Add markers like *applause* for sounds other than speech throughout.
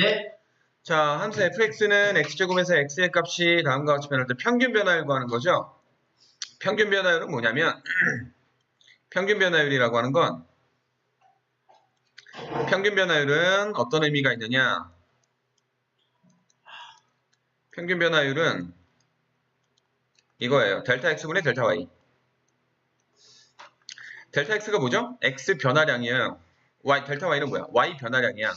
예? 자, 함수 fx는 x제곱에서 x의 값이 다음과 같이 변할 때 평균 변화율 구하는 거죠. 평균 변화율은 뭐냐면 *clears throat* 평균 변화율이라고 하는 건 평균 변화율은 어떤 의미가 있느냐? 평균 변화율은 이거예요. 델타 x분의 델타 y. 델타 x가 뭐죠? x 변화량이에요. y 델타 y는 뭐야? y 변화량이야.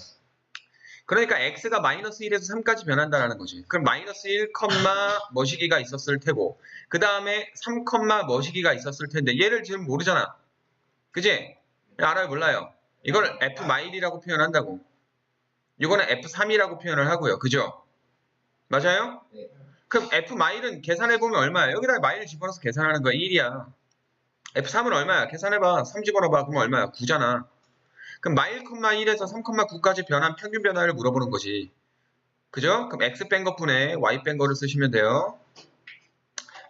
그러니까 x가 마이너스 1에서 3까지 변한다는 거지. 그럼 마이너스 1, 머시기가 있었을 테고 그 다음에 3, 머시기가 있었을 텐데 얘를 지금 모르잖아. 그지? 알아요? 몰라요? 이걸 f 마일이라고 표현한다고. 이거는 f3이라고 표현을 하고요. 그죠? 맞아요? 네. 그럼 f 마일은 계산해보면 얼마야? 여기다 마일을 집어넣어서 계산하는 거야. 1이야. f3은 얼마야? 계산해봐. 3 집어넣어봐. 그럼 얼마야? 9잖아. 그럼 마일 콤마 1에서 3,9까지 변한 평균 변화를 물어보는 거지. 그죠? 그럼 x 뺀 것분에 y 뺀 거를 쓰시면 돼요.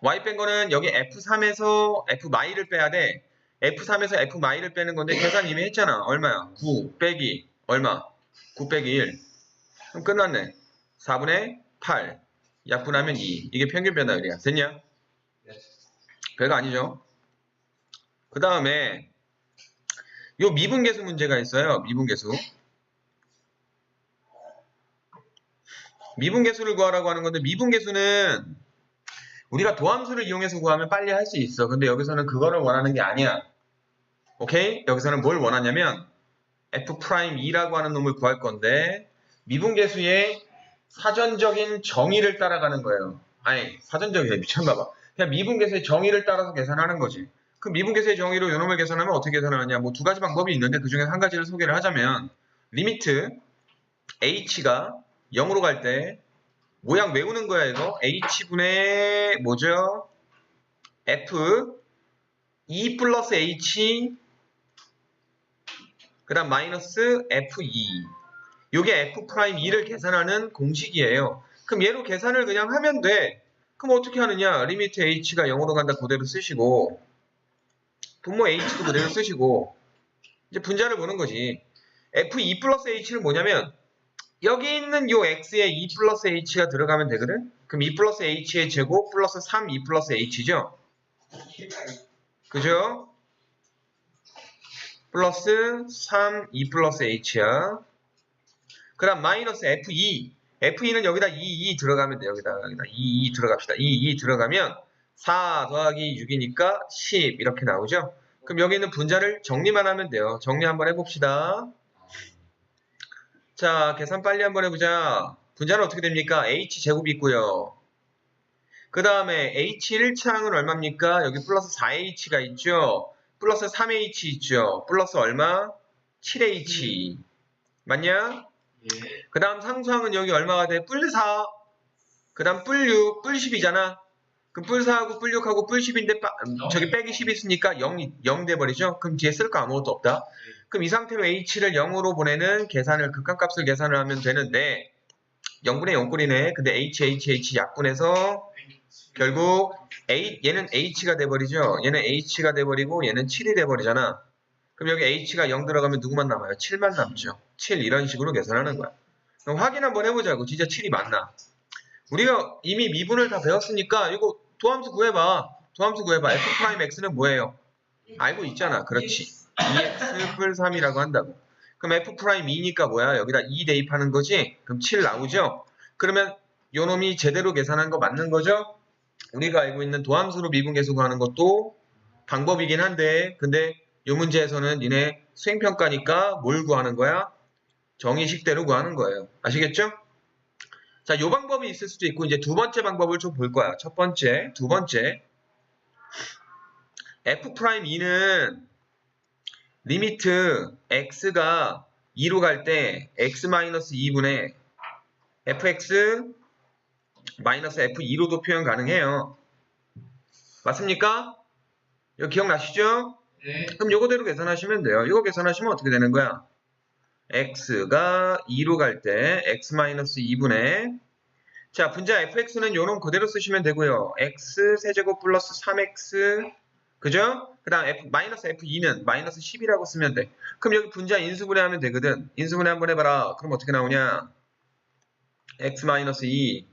y 뺀 거는 여기 f3에서 f 마일을 빼야 돼. f3에서 f 마일을 빼는 건데 계산 이미 했잖아. 얼마야? 9 빼기 얼마? 9 빼기 1. 그럼 끝났네. 4분의 8. 약분하면 2. 이게 평균 변화율이야. 됐냐? 네. 별거 아니죠? 그 다음에 요 미분계수 문제가 있어요. 미분계수. 미분계수를 구하라고 하는 건데 미분계수는 우리가 도함수를 이용해서 구하면 빨리 할 수 있어. 근데 여기서는 그거를 원하는 게 아니야. 오케이? 여기서는 뭘 원하냐면 f'2라고 하는 놈을 구할 건데 미분계수의 사전적인 정의를 따라가는 거예요. 아니 사전적이야 미쳤나 봐. 그냥 미분계수의 정의를 따라서 계산하는 거지. 그 미분계수의 정의로 요놈을 계산하면 어떻게 계산하냐? 뭐 두 가지 방법이 있는데 그 중에 한 가지를 소개를 하자면 리미트 h가 0으로 갈 때 모양 외우는 거야 이거 h분의 뭐죠? f 2 플러스 h 그 다음 마이너스 f2 요게 f'2를 계산하는 공식이에요. 그럼 얘로 계산을 그냥 하면 돼. 그럼 어떻게 하느냐? 리미트 h가 0으로 간다 그대로 쓰시고 분모 h도 그대로 쓰시고 이제 분자를 보는 거지. f2 플러스 h는 뭐냐면 여기 있는 요 x에 2 플러스 h가 들어가면 되거든? 그럼 2 플러스 h의 제곱 플러스 3 2 플러스 h죠? 그죠? 플러스 3 2 플러스 h야. 그 다음 마이너스 f2 f2는 여기다 2, 2 들어가면 돼. 여기다, 여기다 2, 2 들어갑시다. 2, 2 들어가면 4 더하기 6이니까 10 이렇게 나오죠? 그럼 여기 있는 분자를 정리만 하면 돼요. 정리 한번 해봅시다. 자, 계산 빨리 한번 해보자. 분자는 어떻게 됩니까? h제곱이 있고요. 그 다음에 h1창은 얼마입니까? 여기 플러스 4h가 있죠? 플러스 3h 있죠? 플러스 얼마? 7h. 맞냐? 예. 그 다음 상수항은 여기 얼마가 돼? 뿔 4. 그 다음 뿔 6, 뿔 10이잖아. 그럼 뿔 4하고 뿔 6하고 뿔 10인데 저기 빼기 10 있으니까 0, 0 돼버리죠? 그럼 뒤에 쓸 거 아무것도 없다. 그럼 이 상태로 h를 0으로 보내는 계산을 극한값을 계산을 하면 되는데 0분의 0꼴이네. 근데 h, h, h 약분해서 결국 A, 얘는 h가 돼버리죠? 얘는 h가 돼버리고 얘는 7이 돼버리잖아. 그럼 여기 h가 0 들어가면 누구만 남아요? 7만 남죠. 7 이런 식으로 계산하는 거야. 그럼 확인 한번 해보자고. 진짜 7이 맞나? 우리가 이미 미분을 다 배웠으니까 이거 도함수 구해봐. 도함수 구해봐. f'x는 뭐예요? 알고 있잖아. 그렇지. 2x 풀 3이라고 한다고. 그럼 f'2니까 뭐야? 여기다 2 대입하는 거지? 그럼 7 나오죠? 그러면 요 놈이 제대로 계산한 거 맞는 거죠? 우리가 알고 있는 도함수로 미분 계수 구하는 것도 방법이긴 한데 근데 요 문제에서는 니네 수행평가니까 뭘 구하는 거야? 정의식대로 구하는 거예요. 아시겠죠? 자, 요 방법이 있을 수도 있고 이제 두 번째 방법을 좀 볼 거야. 첫 번째, 두 번째. f'2는 리미트 x가 2로 갈 때 x-2분의 fx 마이너스 f2로도 표현 가능해요. 맞습니까? 이거 기억나시죠? 네. 그럼 요거대로 계산하시면 돼요. 이거 계산하시면 어떻게 되는 거야? X가 2로 갈 때 x-2분의 자 분자 fx는 요놈 그대로 쓰시면 되고요. x 세제곱 플러스 3x 그죠? 그 다음 f 마이너스 f2는 마이너스 10이라고 쓰면 돼. 그럼 여기 분자 인수분해 하면 되거든. 인수분해 한번 해봐라. 그럼 어떻게 나오냐? x-2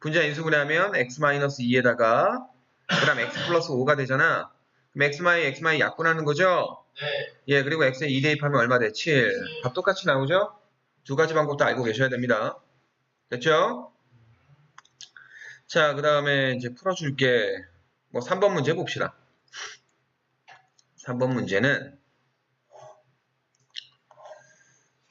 분자 인수분해 하면 x-2에다가 그 다음 x 플러스 5가 되잖아 그럼 x 마이 x 마이 약분하는 거죠 네. 예 그리고 x에 2 대입하면 얼마 돼? 7값 똑같이 나오죠 두 가지 방법도 알고 계셔야 됩니다 됐죠? 자 그 다음에 이제 풀어줄게 뭐 3번 문제 봅시다 3번 문제는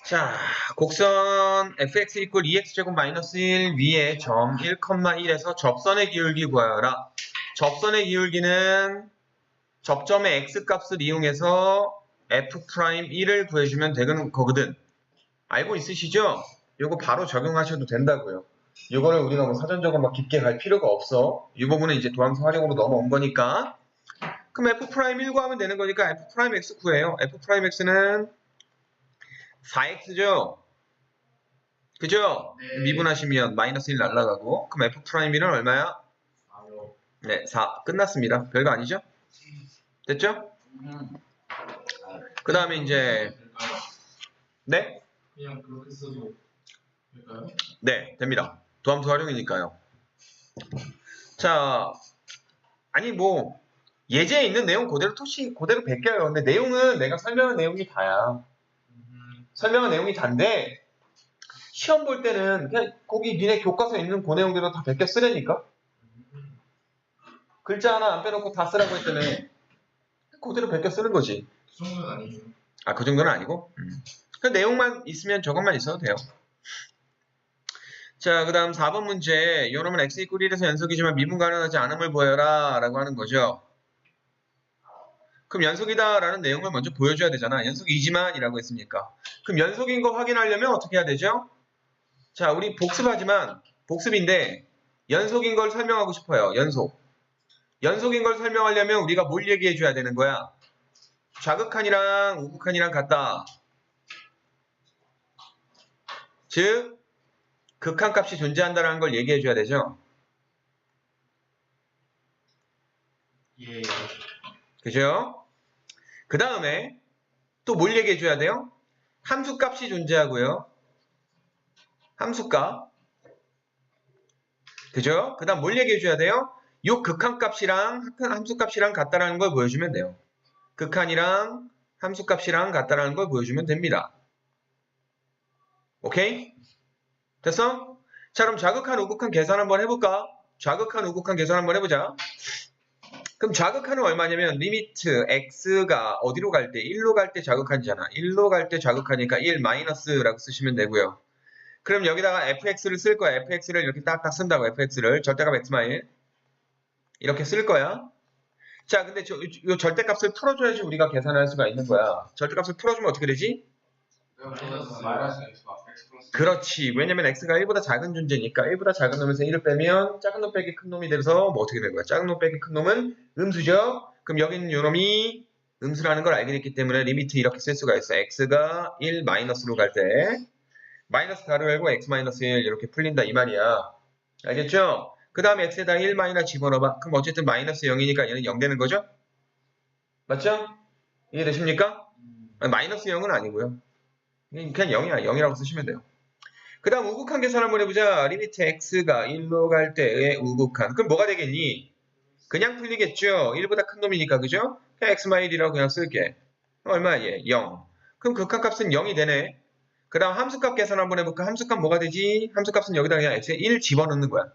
자, 곡선 fx 이퀄 2x제곱 마이너스 1 위에 점 1,1에서 접선의 기울기 구하여라. 접선의 기울기는 접점의 x값을 이용해서 f'1을 구해주면 되는 거거든. 알고 있으시죠? 요거 바로 적용하셔도 된다고요. 요거를 우리가 뭐 사전적으로 막 깊게 갈 필요가 없어. 이 부분은 이제 도함수 활용으로 넘어온 거니까. 그럼 f'1 구하면 되는 거니까 f'x 구해요. f'x는 4x죠? 그죠? 네. 미분하시면 마이너스 1 날라가고 그럼 f'1은 얼마야? 아요. 네, 4 끝났습니다. 별거 아니죠? 됐죠? 그 다음에 이제 네? 네, 됩니다. 도함수 활용이니까요. 자, 아니 뭐 예제에 있는 내용 그대로 토시 그대로 베껴요. 근데 내용은 내가 설명한 내용이 다야. 음, 설명한 내용이 단데 시험 볼 때는 그냥 거기 니네 교과서에 있는 그 내용대로 다 베껴 쓰려니까 음, 글자 하나 안 빼놓고 다 쓰라고 했다며 그대로 베껴 쓰는 거지. 그 정도는 아니죠. 아, 그 정도는 아니고. 그 내용만 있으면 저것만 있어도 돼요. 자, 그 다음 4번 문제. 요놈은 x 이퀄 1에서 연속이지만 미분 가능하지 않음을 보여라. 라고 하는 거죠. 그럼 연속이다. 라는 내용을 먼저 보여줘야 되잖아. 연속이지만 이라고 했으니까. 그럼 연속인 거 확인하려면 어떻게 해야 되죠? 자, 우리 복습하지만, 복습인데, 연속인 걸 설명하고 싶어요. 연속. 연속인 걸 설명하려면 우리가 뭘 얘기해 줘야 되는 거야? 좌극한이랑 우극한이랑 같다. 즉, 극한 값이 존재한다는 걸 얘기해 줘야 되죠. 예. 그죠? 그 다음에 또 뭘 얘기해 줘야 돼요? 함수 값이 존재하고요. 함수 값. 그죠? 그 다음 뭘 얘기해 줘야 돼요? 요 극한값이랑 함수값이랑 같다라는 걸 보여주면 돼요. 극한이랑 함수값이랑 같다라는 걸 보여주면 됩니다. 오케이? 됐어? 자 그럼 좌극한 우극한 계산 한번 해볼까? 좌극한 우극한 계산 한번 해보자. 그럼 좌극한은 얼마냐면 리미트 x가 어디로 갈 때? 1로 갈 때 좌극한이잖아. 1로 갈 때 좌극하니까 1 마이너스라고 쓰시면 되고요. 그럼 여기다가 fx를 쓸 거야. fx를 이렇게 딱딱 쓴다고 fx를 절대값 x 마일 이렇게 쓸 거야. 자, 근데 저, 이 절대값을 풀어줘야지 우리가 계산할 수가 있는 거야. 절대값을 풀어주면 어떻게 되지? 그렇지. 왜냐면 x가 1보다 작은 존재니까 1보다 작은 놈에서 1을 빼면 작은 놈 빼기 큰 놈이 돼서 뭐 어떻게 되는 거야? 작은 놈 빼기 큰 놈은 음수죠. 그럼 여기 있는 요 놈이 음수라는 걸 알게 됐기 때문에 리미트 이렇게 쓸 수가 있어. x가 1 마이너스로 갈 때 마이너스 가로 열고 x 마이너스 1 이렇게 풀린다 이 말이야. 알겠죠? 그 다음에 x에다 1 마이너스 집어넣어봐. 그럼 어쨌든 마이너스 0이니까 얘는 0 되는 거죠? 맞죠? 이해되십니까? 마이너스 0은 아니고요. 그냥 0이야. 0이라고 쓰시면 돼요. 그 다음 우극한 계산 한번 해보자. 리미트 x가 1로 갈 때의 우극한. 그럼 뭐가 되겠니? 그냥 풀리겠죠. 1보다 큰 놈이니까 그죠? 그냥 x 마일 1이라고 그냥 쓸게. 얼마야 얘? 0. 그럼 극한값은 0이 되네. 그 다음 함수값 계산 한번 해볼까? 함수값 뭐가 되지? 함수값은 여기다 그냥 x에 1 집어넣는 거야.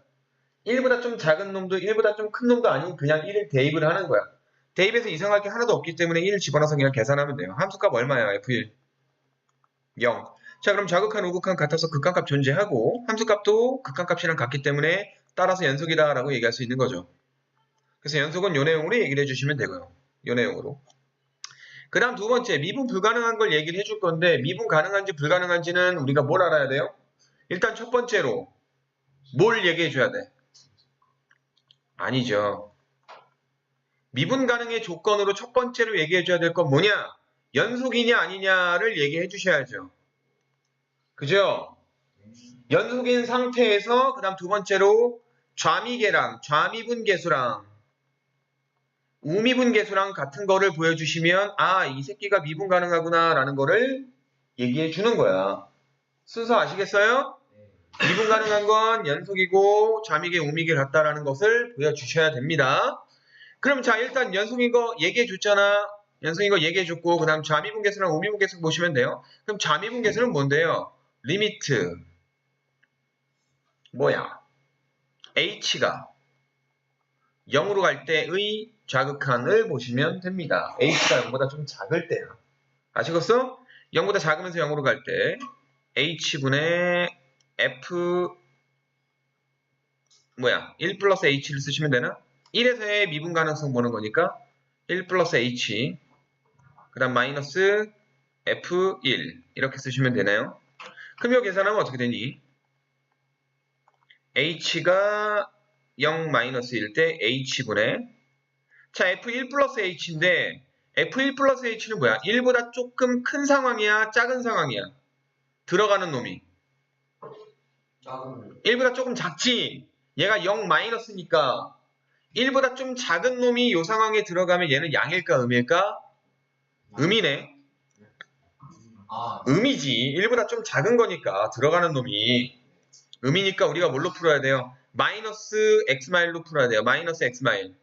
1보다 좀 작은 놈도 1보다 좀 큰 놈도 아닌 그냥 1을 대입을 하는 거야. 대입에서 이상할 게 하나도 없기 때문에 1을 집어넣어서 그냥 계산하면 돼요. 함수값 얼마야? f1. 0. 자 그럼 좌극한 우극한 같아서 극한값 존재하고 함수값도 극한값이랑 같기 때문에 따라서 연속이다 라고 얘기할 수 있는 거죠. 그래서 연속은 요 내용으로 얘기를 해주시면 되고요. 요 내용으로. 그 다음 두 번째 미분 불가능한 걸 얘기를 해줄 건데 미분 가능한지 불가능한지는 우리가 뭘 알아야 돼요? 일단 첫 번째로 뭘 얘기해 줘야 돼? 아니죠. 미분 가능의 조건으로 첫 번째로 얘기해 줘야 될 건 뭐냐? 연속이냐 아니냐를 얘기해 주셔야죠. 그죠? 연속인 상태에서 그 다음 두 번째로 좌미계랑 좌미분 계수랑 우미분 계수랑 같은 거를 보여주시면 아 이 새끼가 미분 가능하구나 라는 거를 얘기해 주는 거야. 순서 아시겠어요? 미분 가능한 건 연속이고 좌미계 우미계 같다라는 것을 보여주셔야 됩니다. 그럼 자 일단 연속인 거 얘기해 줬잖아. 연속인 거 얘기해 줬고 그 다음 좌미분 계수랑 우미분 계수 보시면 돼요. 그럼 좌미분 계수는 뭔데요? 리미트 뭐야? h가 0으로 갈 때의 좌극한을 보시면 됩니다. h가 0보다 좀 작을 때야. 아시겠어? 0보다 작으면서 0으로 갈 때 h분의 f 뭐야 1 플러스 h를 쓰시면 되나? 1에서의 미분 가능성 보는 거니까 1 플러스 h 그 다음 마이너스 f1 이렇게 쓰시면 되나요? 그럼 계산하면 어떻게 되니? h가 0 마이너스일 때 h분의 자 f1 플러스 h인데 f1 플러스 h는 뭐야? 1보다 조금 큰 상황이야? 작은 상황이야? 들어가는 놈이 1보다 조금 작지? 얘가 0 마이너스니까 1보다 좀 작은 놈이 이 상황에 들어가면 얘는 양일까 음일까? 음이네. 아 음이지. 1보다 좀 작은 거니까 들어가는 놈이 음이니까 우리가 뭘로 풀어야 돼요? 마이너스 x 마일로 풀어야 돼요. 마이너스 x 마일.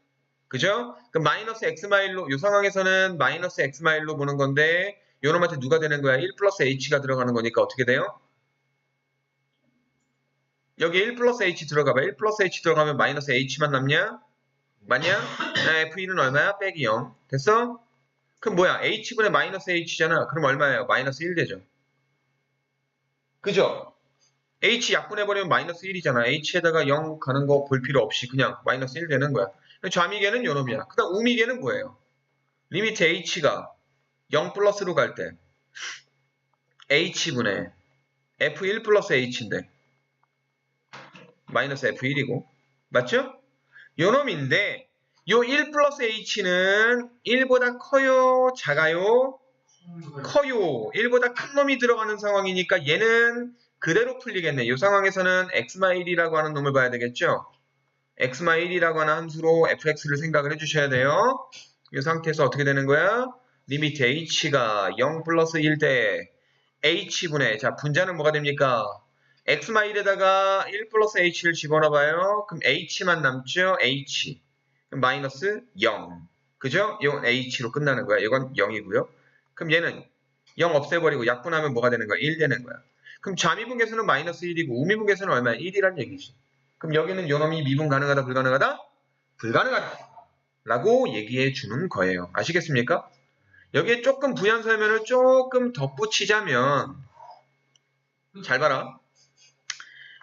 그죠? 그럼 마이너스 x 마일로 이 상황에서는 마이너스 x 마일로 보는 건데 요놈한테 누가 되는 거야? 1 플러스 h가 들어가는 거니까 어떻게 돼요? 여기 1 플러스 h 들어가봐. 1 플러스 h 들어가면 마이너스 h만 남냐? 아, f1은 얼마야? 빼기 0. 됐어? 그럼 뭐야? h분의 마이너스 h잖아. 그럼 얼마예요? 마이너스 1 되죠. 그죠? h 약분해버리면 마이너스 1이잖아. h에다가 0 가는 거 볼 필요 없이 그냥 마이너스 1 되는 거야. 좌미계는 요놈이야. 그 다음 우미계는 뭐예요? 리미트 h가 0 플러스로 갈 때 h분의 f1 플러스 h인데 마이너스 f1이고 맞죠? 요놈인데 요 1 플러스 h는 1보다 커요? 작아요? 커요. 1보다 큰 놈이 들어가는 상황이니까 얘는 그대로 풀리겠네. 이 상황에서는 x-1이라고 하는 놈을 봐야 되겠죠? x-1이라고 하는 함수로 fx를 생각을 해주셔야 돼요. 이 상태에서 어떻게 되는 거야? 리미트 h가 0 플러스 1대 h분의 자 분자는 뭐가 됩니까? X-1에다가 1 플러스 h를 집어넣어봐요. 그럼 h만 남죠? h 그럼 마이너스 0 그죠? 이건 h로 끝나는 거야. 이건 0이고요. 그럼 얘는 0 없애버리고 약분하면 뭐가 되는 거야? 1 되는 거야. 그럼 좌미분계수는 마이너스 1이고 우미분계수는 얼마야? 1이란 얘기지. 그럼 여기는 요 놈이 미분 가능하다 불가능하다? 불가능하다. 라고 얘기해 주는 거예요. 아시겠습니까? 여기에 조금 부연 설명을 조금 덧붙이자면 잘 봐라.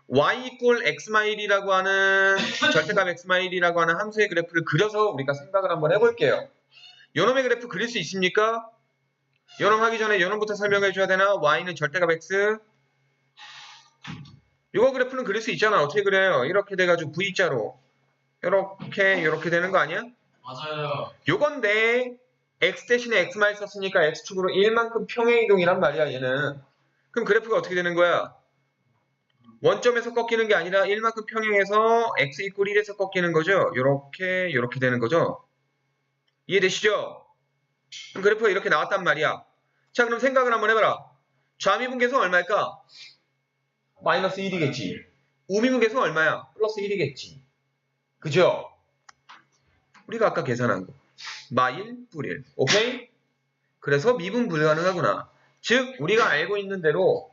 Y equal x 마일이라고 하는 절대값 x 마일이라고 하는 함수의 그래프를 그려서 우리가 생각을 한번 해볼게요. 요놈의 그래프 그릴 수 있습니까? 요놈 하기 전에 요놈부터 설명해 줘야 되나? y는 절대값 x 요거 그래프는 그릴 수 있잖아. 어떻게 그려요? 이렇게 돼가지고 V자로 이렇게 이렇게 되는 거 아니야? 맞아요 요건데 x 대신에 x만 썼으니까 x축으로 1만큼 평행 이동이란 말이야 얘는. 그럼 그래프가 어떻게 되는 거야? 원점에서 꺾이는 게 아니라 1만큼 평행해서 x 이퀄 1에서 꺾이는 거죠. 요렇게 요렇게 되는 거죠. 이해되시죠? 그럼 그래프가 이렇게 나왔단 말이야. 자 그럼 생각을 한번 해봐라. 좌미분계수 얼마일까? 마이너스 1이겠지. 우미분계수 얼마야? 플러스 1이겠지. 그죠? 우리가 아까 계산한 거. 마일, 뿌릴. 오케이? 그래서 미분 불가능하구나. 즉, 우리가 알고 있는 대로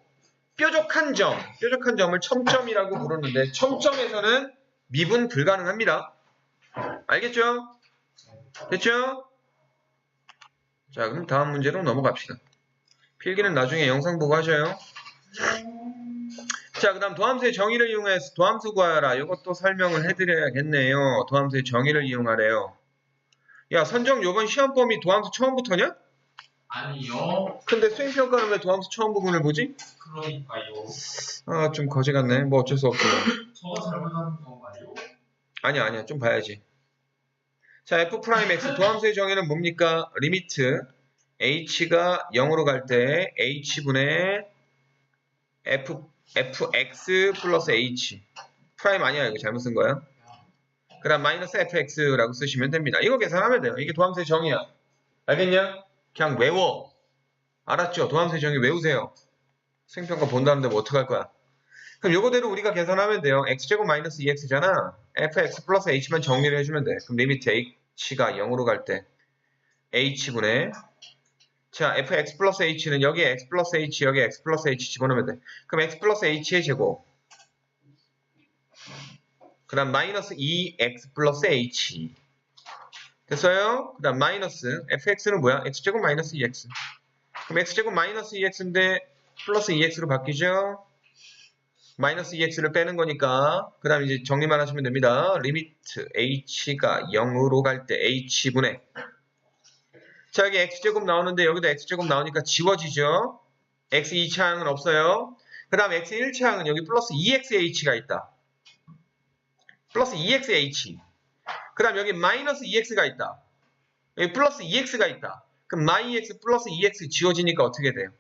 뾰족한 점, 뾰족한 점을 첨점이라고 부르는데 첨점에서는 미분 불가능합니다. 알겠죠? 됐죠? 자, 그럼 다음 문제로 넘어갑시다. 필기는 나중에 영상 보고 하셔요. 자, 그 다음 도함수의 정의를 이용해서 도함수 구하라. 이것도 설명을 해드려야겠네요. 도함수의 정의를 이용하래요. 야, 선정 요번 시험 범위 도함수 처음부터냐? 아니요 근데 수행평가는 왜 도함수 처음 부분을 보지? 그러니까요 아, 좀 거지 같네. 뭐 어쩔 수 없고. 저가 잘못하는 건가요? 아니야, 아니야. 좀 봐야지. 자, f'x 도함수의 정의는 뭡니까? 리미트 h가 0으로 갈 때 h분의 f, fx 플러스 h 프라임 아니야. 이거 잘못 쓴 거야. 그 다음 마이너스 fx라고 쓰시면 됩니다. 이거 계산하면 돼요. 이게 도함수의 정의야. 알겠냐? 그냥 외워. 알았죠? 도함수의 정의 외우세요. 수행평가 본다는데 뭐 어떡할 거야. 그 그럼 요거대로 우리가 계산하면 돼요. x제곱 마이너스 2x잖아. fx 플러스 h만 정리를 해주면 돼. 그럼 리미트 h가 0으로 갈 때 h분의 자 fx 플러스 h는 여기에 x 플러스 h 여기에 x 플러스 h 집어넣으면 돼. 그럼 x 플러스 h의 제곱 그 다음 마이너스 2x 플러스 h 됐어요? 그 다음 마이너스 fx는 뭐야? x제곱 마이너스 2x 그럼 x제곱 마이너스 2x인데 플러스 2x로 바뀌죠? 마이너스 2x를 빼는 거니까 그 다음 이제 정리만 하시면 됩니다. 리미트 h가 0으로 갈 때 h분의 자 여기 x제곱 나오는데 여기도 x제곱 나오니까 지워지죠? x 2차항은 없어요. 그 다음 x 1차항은 여기 플러스 2xh가 있다. 플러스 2xh 그 다음 여기 마이너스 2x가 있다. 여기 플러스 2x가 있다. 그럼 마이 x 플러스 2x 지워지니까 어떻게 돼요?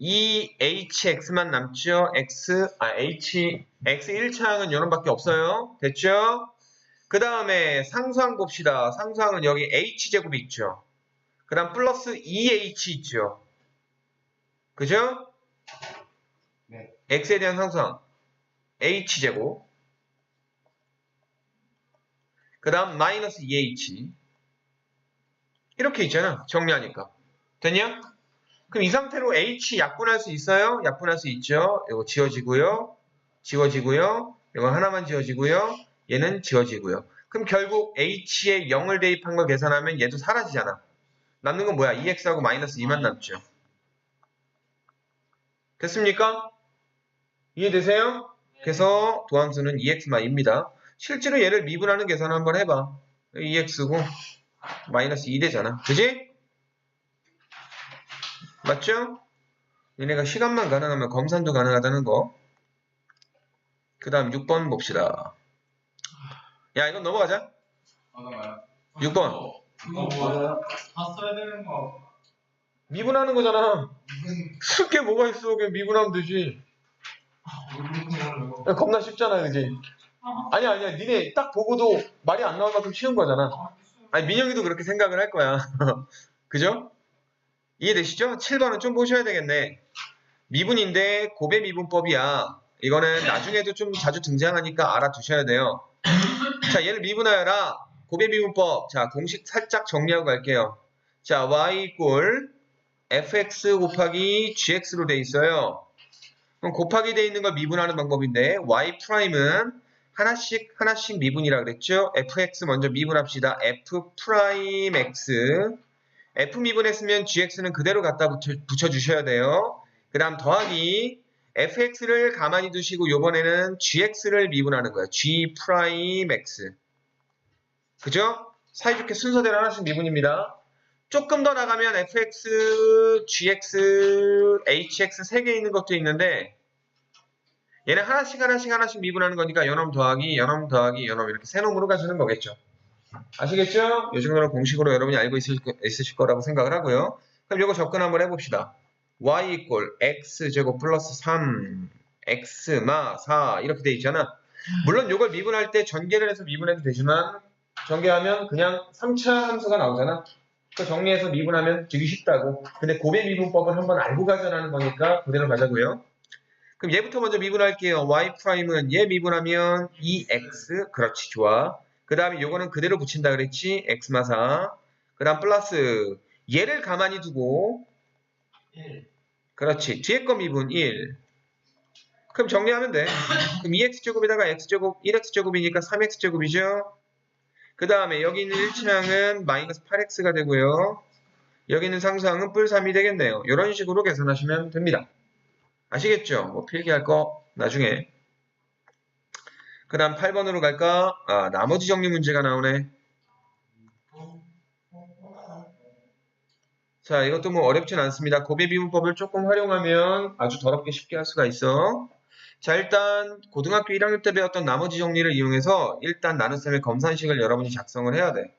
2hx만 남죠. x 아 h x 1차항은 요놈밖에 없어요. 됐죠? 그 다음에 상수항 봅시다. 상수항은 여기 h제곱이 있죠. 그 다음 플러스 2h 있죠. 그죠? 네. x에 대한 상수항 h제곱 그 다음 마이너스 2h 이렇게 있잖아. 정리하니까. 됐냐? 그럼 이 상태로 H 약분할 수 있어요? 약분할 수 있죠. 이거 지워지고요. 지워지고요. 이거 하나만 지워지고요. 얘는 지워지고요. 그럼 결국 H에 0을 대입한 걸 계산하면 얘도 사라지잖아. 남는 건 뭐야? 2X하고 마이너스 2만 남죠. 됐습니까? 이해되세요? 그래서 도함수는 2X만입니다. 실제로 얘를 미분하는 계산 한번 해봐. 2X고 마이너스 2 되잖아. 그지? 맞죠? 얘네가 시간만 가능하면 검산도 가능하다는 거. 그 다음 6번 봅시다. 야, 이건 넘어가자. 잠깐만요. 6번. 이거 뭐, 다 써야 되는 거. 미분하는 거잖아. 쓸 *laughs* 게 뭐가 있어. 그냥 미분하면 되지. 야, 겁나 쉽잖아, 그지? 아니야, 아니야. 니네 딱 보고도 말이 안 나올 만큼 쉬운 거잖아. 아니, 민영이도 그렇게 생각을 할 거야. *laughs* 그죠? 이해되시죠? 7번은 좀 보셔야 되겠네. 미분인데 고배 미분법이야. 이거는 나중에도 좀 자주 등장하니까 알아두셔야 돼요. *clears throat* 자, 얘를 미분하여라. 고배 미분법. 자, 공식 살짝 정리하고 갈게요. 자, y 꼴 fx 곱하기 gx로 돼 있어요. 그럼 곱하기 돼 있는 걸 미분하는 방법인데 y 프라임은 하나씩 하나씩 미분이라 그랬죠? fx 먼저 미분합시다. f 프라임 x f 미분했으면 gx는 그대로 갖다 붙여, 붙여 주셔야 돼요. 그 다음 더하기 fx를 가만히 두시고 요번에는 gx를 미분하는 거예요. g 프라임 x 그죠? 사이좋게 순서대로 하나씩 미분입니다. 조금 더 나가면 fx, gx, hx 세 개 있는 것도 있는데 얘는 하나씩 하나씩 하나씩 미분하는 거니까 연놈 더하기, 연놈 더하기, 연놈 이렇게 세 놈으로 가시는 거겠죠. 아시겠죠? 이 정도는 공식으로 여러분이 알고 거- 있으실 거라고 생각을 하고요. 그럼 이거 접근 한번 해봅시다. y 이꼴 x제곱 플러스 3 x마 4 이렇게 돼 있잖아. 물론 이걸 미분할 때 전개를 해서 미분해도 되지만 전개하면 그냥 3차 함수가 나오잖아. 그 정리해서 미분하면 되게 쉽다고. 근데 고배 미분법을 한번 알고 가자라는 거니까 그대로 가자고요. 그럼 얘부터 먼저 미분할게요. y 프라임은 얘 미분하면 2x 그렇지 좋아. 그 다음에 요거는 그대로 붙인다 그랬지 x마사. 그 다음 플러스 얘를 가만히 두고 1. 그렇지 뒤에 거 미분 1. 그럼 정리하면 돼. *laughs* 그럼 2x제곱에다가 x제곱 1x제곱이니까 3x제곱이죠. 그 다음에 여기 있는 1차항은 마이너스 8x가 되고요. 여기 있는 상수항은 뿔 3이 되겠네요. 이런 식으로 계산하시면 됩니다. 아시겠죠? 뭐 필기할 거 나중에. 그 다음 8번으로 갈까? 아, 나머지 정리 문제가 나오네. 자, 이것도 뭐 어렵진 않습니다. 고배 비문법을 조금 활용하면 아주 더럽게 쉽게 할 수가 있어. 자, 일단 고등학교 1학년 때 배웠던 나머지 정리를 이용해서 일단 나눗셈의 검산식을 여러분이 작성을 해야 돼.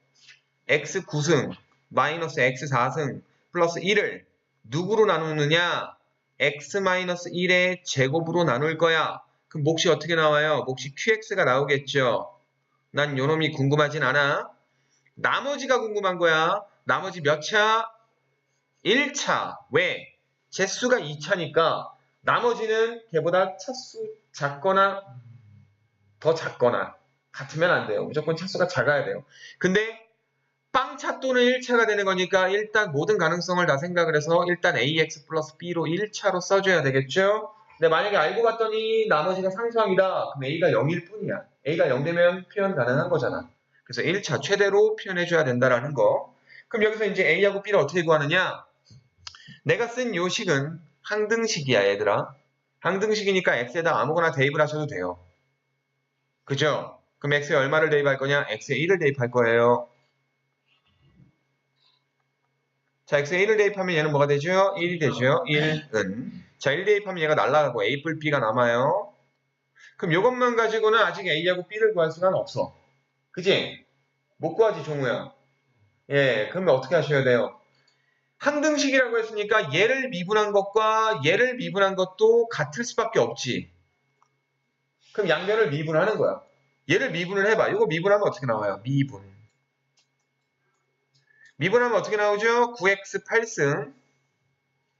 x 9승, 마이너스 x 4승, 플러스 1을 누구로 나누느냐? X 마이너스 1의 제곱으로 나눌 거야. 그럼 몫이 어떻게 나와요? 몫이 qx가 나오겠죠. 난 요놈이 궁금하진 않아. 나머지가 궁금한 거야. 나머지 몇 차? 1차. 왜? 제수가 2차니까 나머지는 걔보다 차수 작거나 더 작거나 같으면 안 돼요. 무조건 차수가 작아야 돼요. 근데 빵차 또는 1차가 되는 거니까 일단 모든 가능성을 다 생각을 해서 일단 ax 플러스 b로 1차로 써줘야 되겠죠? 근데 만약에 알고 봤더니 나머지가 상수항이다. 그럼 a가 0일 뿐이야. a가 0 되면 표현 가능한 거잖아. 그래서 1차 최대로 표현해줘야 된다라는 거. 그럼 여기서 이제 a하고 b를 어떻게 구하느냐? 내가 쓴 요 식은 항등식이야 얘들아. 항등식이니까 x에다 아무거나 대입을 하셔도 돼요. 그죠? 그럼 x에 얼마를 대입할 거냐? x에 1을 대입할 거예요. 자, x에 1을 대입하면 얘는 뭐가 되죠? 1이 되죠? 1은. 자, 1 대입하면 얘가 날라가고 a 뿔 b가 남아요. 그럼 이것만 가지고는 아직 a하고 b를 구할 수가 없어. 그지? 못 구하지, 종우야. 예, 그러면 어떻게 하셔야 돼요? 항등식이라고 했으니까 얘를 미분한 것과 얘를 미분한 것도 같을 수밖에 없지. 그럼 양변을 미분하는 거야. 얘를 미분을 해봐. 이거 미분하면 어떻게 나와요? 미분. 미분하면 어떻게 나오죠? 9x 8승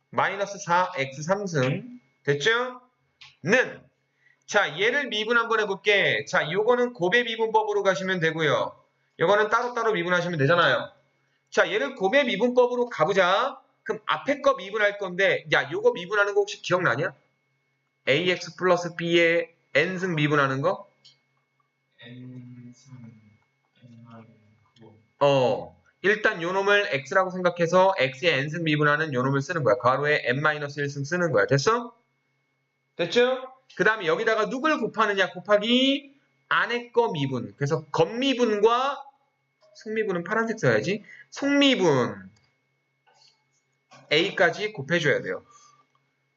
마이너스 4x 3승 됐죠? 는 자, 얘를 미분 한번 해볼게. 자, 요거는 곱의 미분법으로 가시면 되고요. 요거는 따로따로 미분하시면 되잖아요. 자, 얘를 곱의 미분법으로 가보자. 그럼 앞에 거 미분할 건데, 야, 요거 미분하는 거 혹시 기억나냐? ax 플러스 b의 n승 미분하는 거? N 승 N 마이너스 뭐 어, 일단 요 놈을 x라고 생각해서 x의 n승 미분하는 요 놈을 쓰는 거야. 가로에 n-1승 쓰는 거야. 됐어? 됐죠? 그 다음에 여기다가 누굴 곱하느냐 곱하기 안에 거 미분. 그래서 겉미분과 속미분은 파란색 써야지. 속미분 a까지 곱해줘야 돼요.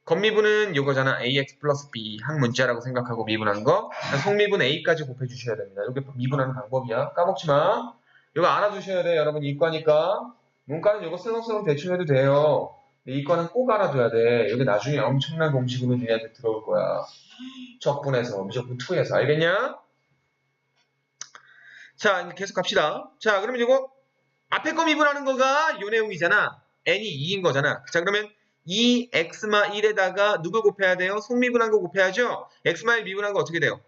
겉미분은 요거잖아. ax 플러스 b 한 문자라고 생각하고 미분한 거. 속미분 a까지 곱해주셔야 됩니다. 이게 미분하는 방법이야. 까먹지 마. 이거 알아두셔야 돼요. 여러분 이과니까. 문과는 이거 슬렁슬렁 대충 해도 돼요. 근데 이과는 꼭 알아둬야 돼. 여기 나중에 엄청난 공식으로 니네한테 들어올 거야. 적분해서 무조건 투에서 알겠냐? 자 계속 갑시다. 자 그러면 이거 앞에 거 미분하는 거가 요 내용이잖아. n이 2인 거잖아. 자 그러면 2x마 1에다가 누굴 곱해야 돼요? 속미분한 거 곱해야죠? x마 1 미분한 거 어떻게 돼요?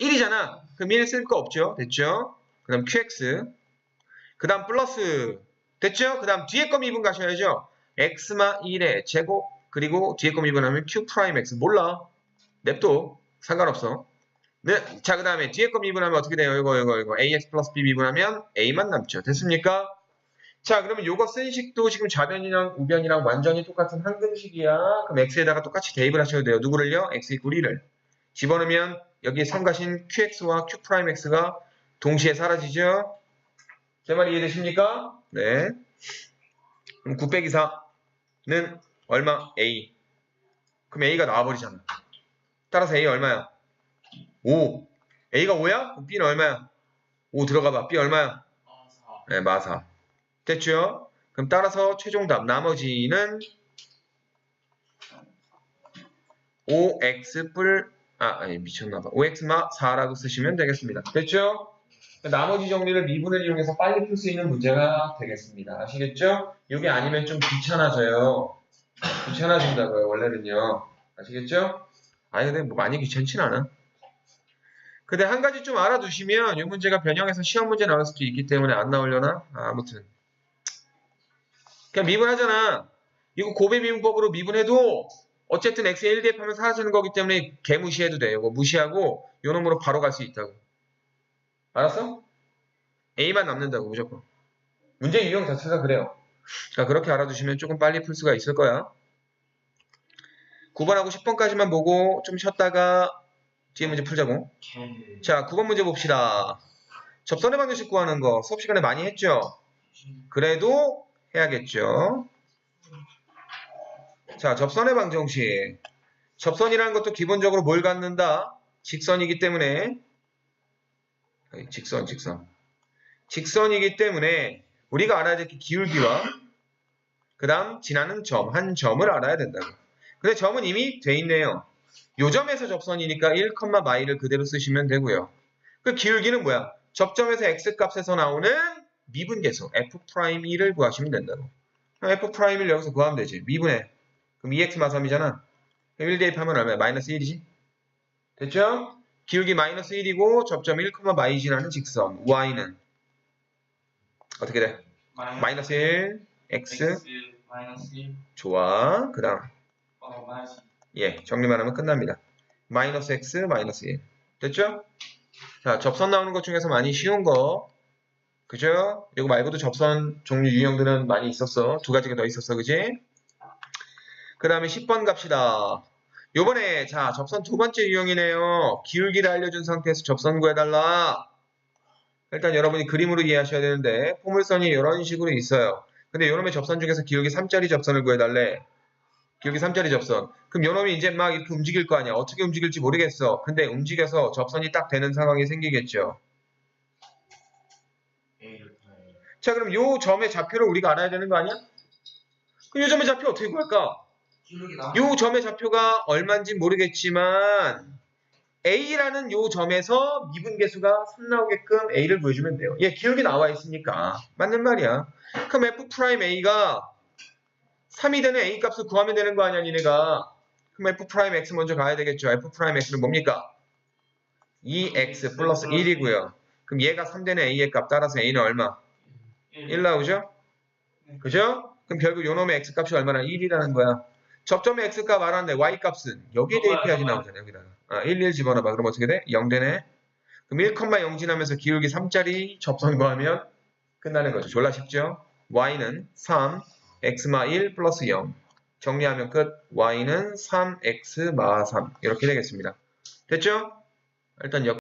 1이잖아. 그럼 1 쓸 거 없죠? 됐죠? 그 다음 qx 그 다음 플러스 됐죠? 그 다음 뒤에 거 미분 가셔야죠? x마 1의 제곱 그리고 뒤에 거 미분하면 q 프라임 x 몰라 냅둬 상관없어 네, 자, 그 다음에 뒤에 거 미분하면 어떻게 돼요? 이거, 이거, 이거. ax 플러스 b 미분하면 a만 남죠. 됐습니까? 자, 그러면 요거 쓴 식도 지금 좌변이랑 우변이랑 완전히 똑같은 항등식이야. 그럼 x에다가 똑같이 대입을 하셔야 돼요. 누구를요? x 이퀄 1을. 집어넣으면 여기 삼가신 qx와 q 프라임 x가 동시에 사라지죠? 제 말 이해되십니까? 네. 그럼 9 빼기 4는 얼마? a. 그럼 a가 나와버리잖아. 따라서 a 얼마야? 5. A가 5야? 그럼 B는 얼마야? 5 들어가봐. B 얼마야? 아, 4 네, 마사. 됐죠? 그럼 따라서 최종 답 나머지는 5x 뿔 아, 아니 미쳤나봐. 5x마 4라고 쓰시면 되겠습니다. 됐죠? 나머지 정리를 미분을 이용해서 빨리 풀 수 있는 문제가 되겠습니다. 아시겠죠? 이게 아니면 좀 귀찮아져요. *clears throat* 귀찮아진다고요, 원래는요. 아시겠죠? 아니, 근데 뭐 많이 귀찮진 않아. 근데 한 가지 좀 알아두시면 이 문제가 변형해서 시험 문제 나올 수도 있기 때문에 안 나오려나? 아, 아무튼 그냥 미분하잖아. 이거 고배 미분법으로 미분해도 어쨌든 x에 1 대입하면 사라지는 거기 때문에 개 무시해도 돼. 이거 무시하고 요 놈으로 바로 갈 수 있다고. 알았어? a만 남는다고 무조건. 문제 유형 자체가 그래요. 자 그렇게 알아두시면 조금 빨리 풀 수가 있을 거야. 9번하고 10번까지만 보고 좀 쉬었다가 뒤에 문제 풀자고. 자, 9번 문제 봅시다. 접선의 방정식 구하는 거 수업 시간에 많이 했죠? 그래도 해야겠죠? 자, 접선의 방정식. 접선이라는 것도 기본적으로 뭘 갖는다? 직선이기 때문에 직선, 직선. 직선이기 때문에 우리가 알아야 될 게 기울기와 그 다음 지나는 점, 한 점을 알아야 된다고. 근데 점은 이미 돼 있네요. 요 점에서 접선이니까 1, 마이를 그대로 쓰시면 되고요. 그 기울기는 뭐야? 접점에서 x 값에서 나오는 미분계수 f'1을 구하시면 된다고. 그럼 f'1을 여기서 구하면 되지. 미분해. 그럼 2x 마 3이잖아. 1 대입하면 얼마야? 마이너스 1이지? 됐죠? 기울기 마이너스 1이고 접점 1, 마이 지나는 직선 y는 어떻게 돼? 마이너스 1 x x. 마이너스 1 좋아. 그 다음. 어 예 정리만 하면 끝납니다. 마이너스 x 마이너스 1 됐죠? 자 접선 나오는 것 중에서 많이 쉬운 거. 그죠? 이거 말고도 접선 종류 유형들은 많이 있었어. 두 가지가 더 있었어. 그지? 그 다음에 10번 갑시다 요번에 자 접선 두 번째 유형이네요. 기울기를 알려준 상태에서 접선 구해달라. 일단 여러분이 그림으로 이해하셔야 되는데 포물선이 이런 식으로 있어요. 근데 요놈의 접선 중에서 기울기 3짜리 접선을 구해달래. 기울기 3짜리 접선. 그럼 요놈이 이제 막 이렇게 움직일 거 아니야. 어떻게 움직일지 모르겠어. 근데 움직여서 접선이 딱 되는 상황이 생기겠죠. 자 그럼 요 점의 좌표를 우리가 알아야 되는 거 아니야? 그럼 요 점의 좌표 어떻게 구할까? 요 점의 좌표가 얼마인지 모르겠지만 A라는 요 점에서 미분계수가 3 나오게끔 A를 구해주면 돼요. 얘 기울기 나와 있으니까 맞는 말이야. 그럼 F'A가 3이 되는 A 값을 구하면 되는 거 아니야 니네가. 그럼 F'X 먼저 가야 되겠죠. F'X는 뭡니까? 2X 플러스 1이고요. 그럼 얘가 3 되는 A의 값 따라서 A는 얼마? 1 나오죠? 그죠? 그럼 결국 요놈의 x 값이 얼마나 1이라는 거야. 접점의 x 값 알았는데 y 값은 여기에 대입해야지 나오잖아 여기다가. 아, 1, 1 집어넣어봐. 그럼 어떻게 돼? 0 되네. 그럼 1,0 지나면서 기울기 3짜리 접선 구하면 끝나는 거죠. 졸라 쉽죠? y는 3, x마 1 플러스 0. 정리하면 끝. y는 3x 마 3. 이렇게 되겠습니다. 됐죠? 일단 역